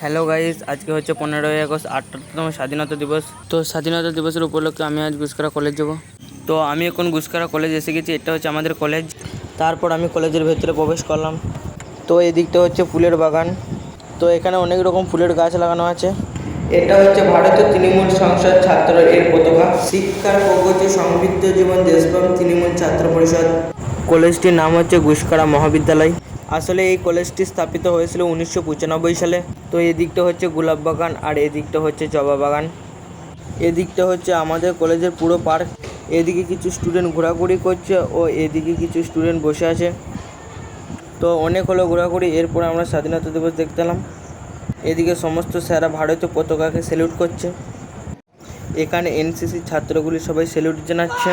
Hello guys আজকে হচ্ছে পনেরোই আগস্ট আটাত্তরতম স্বাধীনতা দিবস। তো স্বাধীনতা দিবসের উপলক্ষে আমি আজ গুসকারা কলেজ যাব। তো আমি এখন গুসকারা কলেজ এসে গেছি এটা হচ্ছে আমাদের কলেজ তারপর আমি কলেজের ভেতরে প্রবেশ করলাম। তো এই দিকটা হচ্ছে ফুলের বাগান। তো এখানে অনেক রকম ফুলের গাছ লাগানো আছে। এটা হচ্ছে ভারতের তৃণমূল সংসদ ছাত্র এর পতাকা। শিক্ষার প্রগতি সমৃদ্ধ জীবন দেশপ্রেম তৃণমূল ছাত্র পরিষদ। কলেজটির নাম হচ্ছে গুসকারা মহাবিদ্যালয়। আসলে এই কলেজটি স্থাপিত হয়েছিল উনিশশো পঁচানব্বই সালে। তো এদিকটা হচ্ছে গোলাপ বাগান আর এদিকটা হচ্ছে জবা বাগান। এদিকটা হচ্ছে আমাদের কলেজের পুরো পার্ক। এদিকে কিছু স্টুডেন্ট ঘোরাঘুরি করছে ও এদিকে কিছু স্টুডেন্ট বসে আছে। তো অনেক হলো ঘোরাঘুরি, এরপর আমরা স্বাধীনতা দিবস দেখতে এলাম। এদিকে সমস্ত স্যারা ভারতীয় পতাকাকে স্যালুট করছে। এখানে এনসিসি ছাত্রগুলি সবাই স্যালুট জানাচ্ছে।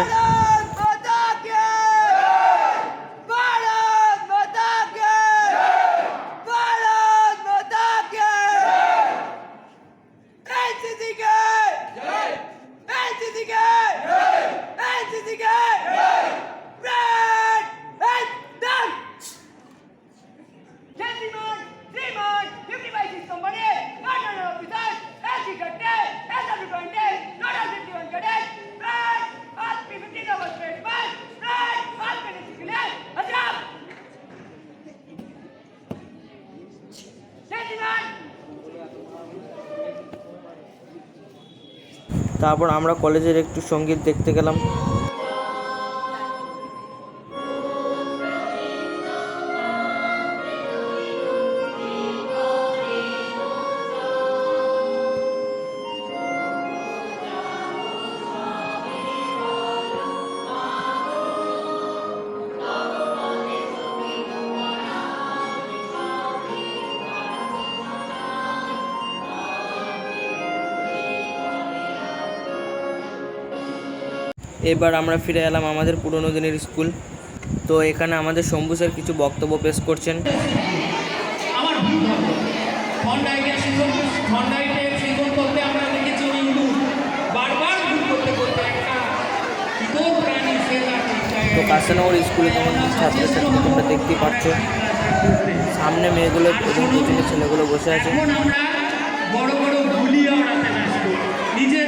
তারপর আমরা কলেজের একটু সংগীত দেখতে গেলাম। এবার আমরা ফিরে এলাম আমাদের পুরনো দিনের স্কুল। তো এখানে আমাদের শম্ভু স্যার কিছু বক্তব্য পেশ করছেন। তো কাশানগর স্কুলে তোমার ছাত্রছাত্রী তোমরা দেখতেই পাচ্ছ সামনে মেয়েগুলো এবং পিছনে ছেলেগুলো বসে আছে। বড় বড় নিজের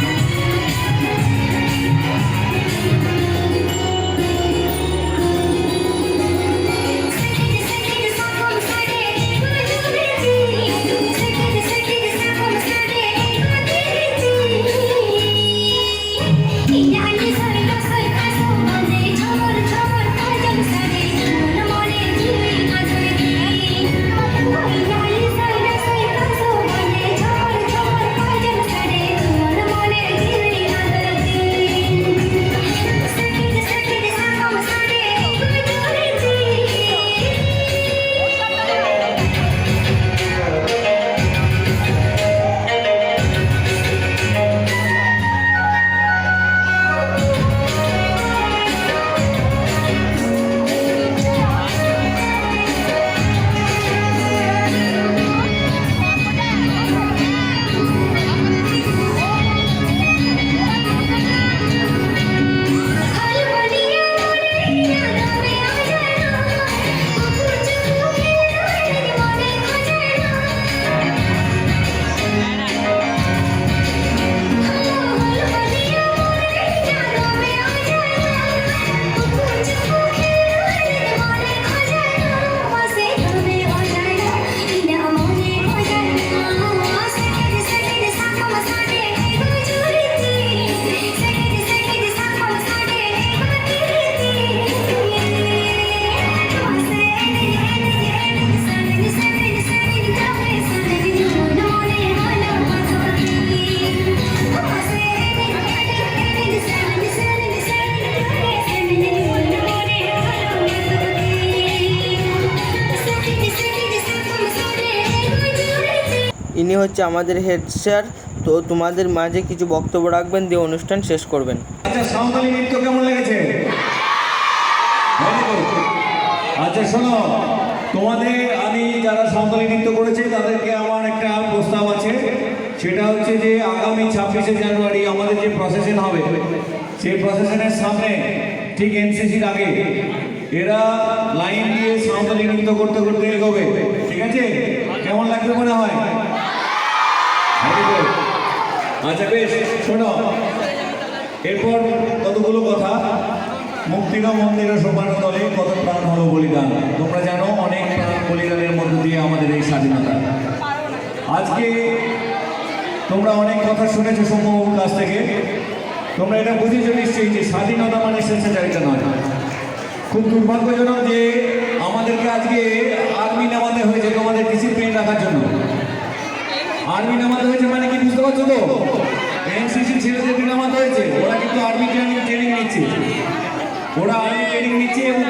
ইনি হচ্ছে আমাদের হেড স্যার তো তোমাদের মাঝে কিছু বক্তব্য রাখবেন, দিয়ে অনুষ্ঠান শেষ করবেন। আচ্ছা সাঁওতালি নৃত্য কেমন লেগেছে? আচ্ছা শোনো, তোমাদের আমি যারা সাঁওতালি নৃত্য করেছে, তাদেরকে আমার একটা প্রস্তাব আছে। সেটা হচ্ছে যে, আগামী ছাব্বিশে জানুয়ারি আমাদের যে প্রসেশন হবে, সেই প্রসেশনের সামনে, ঠিক এনসিসির আগে, এরা লাইন দিয়ে সাঁওতালি নৃত্য করতে করতে এগোবে। ঠিক আছে? কেমন লাগবে মনে হয়. আচ্ছা বেশ, শোনো। এরপর কতগুলো কথা? মুক্তির মন্দির সোপানো দলে কত প্রাণ হলো বলিদান? তোমরা জানো অনেক প্রাণ বলিদানের মধ্য দিয়ে আমাদের এই স্বাধীনতা। আজকে তোমরা অনেক কথা শুনেছো সৌম্যবাবুর কাছ থেকে। তোমরা এটা বুঝেছ নিশ্চয়ই যে স্বাধীনতা মানে স্বেচ্ছাচারিতা নয়। খুব দুর্ভাগ্যজনক যে আমাদেরকে আজকে আর্মি নামাতে হয়েছে তোমাদের ডিসিপ্লিন রাখার জন্য। আর্মি নামাতে হয়েছে মানে কি বুঝতে পারছ তো? এনসিসি ছেলেদেরকে নামাতে হয়েছে। ওরা কিন্তু আর্মি ট্রেনিং ট্রেনিং নিচ্ছে। ওরা আর্মি ট্রেনিং নিচ্ছে এবং